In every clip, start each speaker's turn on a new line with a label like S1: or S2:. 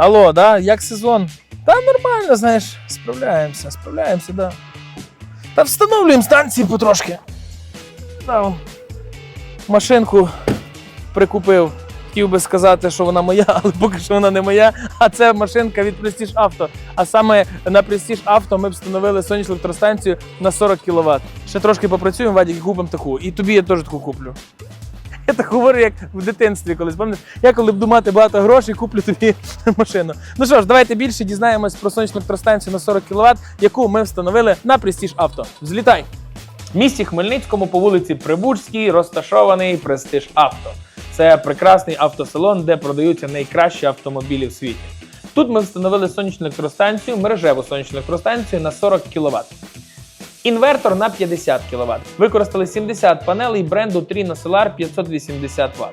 S1: Алло, да, як сезон? Та нормально, знаєш, справляємося, справляємося, да. Та встановлюємо станції потрошки. Да, машинку прикупив. Хотів би сказати, що вона моя, але поки що вона не моя. А це машинка від Prestige Auto. А саме на Prestige Auto ми встановили сонячну електростанцію на 40 кВт. Ще трошки попрацюємо, Вадік, купимо таку. І тобі я теж таку куплю. Я так говорю, як в дитинстві колись. Пам'ятаєш, я коли буду мати багато грошей, куплю тобі машину. Ну що ж, давайте більше дізнаємось про сонячну електростанцію на 40 кВт, яку ми встановили на Prestige Auto. Взлітай! В місті Хмельницькому по вулиці Прибужській розташований Prestige Auto. Це прекрасний автосалон, де продаються найкращі автомобілі в світі. Тут ми встановили сонячну електростанцію, мережеву сонячну електростанцію на 40 кВт. Інвертор на 50 кВт. Використали 70 панелей бренду Trino Solar 580 Вт.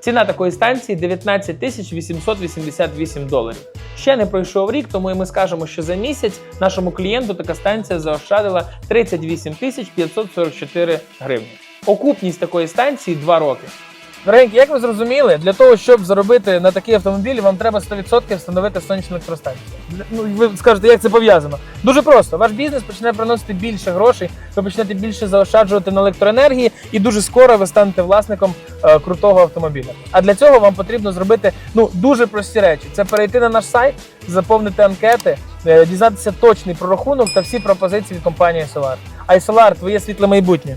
S1: Ціна такої станції 19 888 доларів. Ще не пройшов рік, тому і ми скажемо, що за місяць нашому клієнту така станція заощадила 38 544 гривні. Окупність такої станції 2 роки. Дорогенькі, як ви зрозуміли, для того, щоб заробити на такий автомобіль, вам треба 100% встановити сонячну електростанцію. Ну, ви скажете, як це пов'язано? Дуже просто. Ваш бізнес почне приносити більше грошей, ви почнете більше заощаджувати на електроенергії, і дуже скоро ви станете власником е, крутого автомобіля. А для цього вам потрібно зробити ну дуже прості речі: це перейти на наш сайт, заповнити анкети, е, дізнатися точний прорахунок та всі пропозиції від компанії Solar. iSolar – твоє світле майбутнє.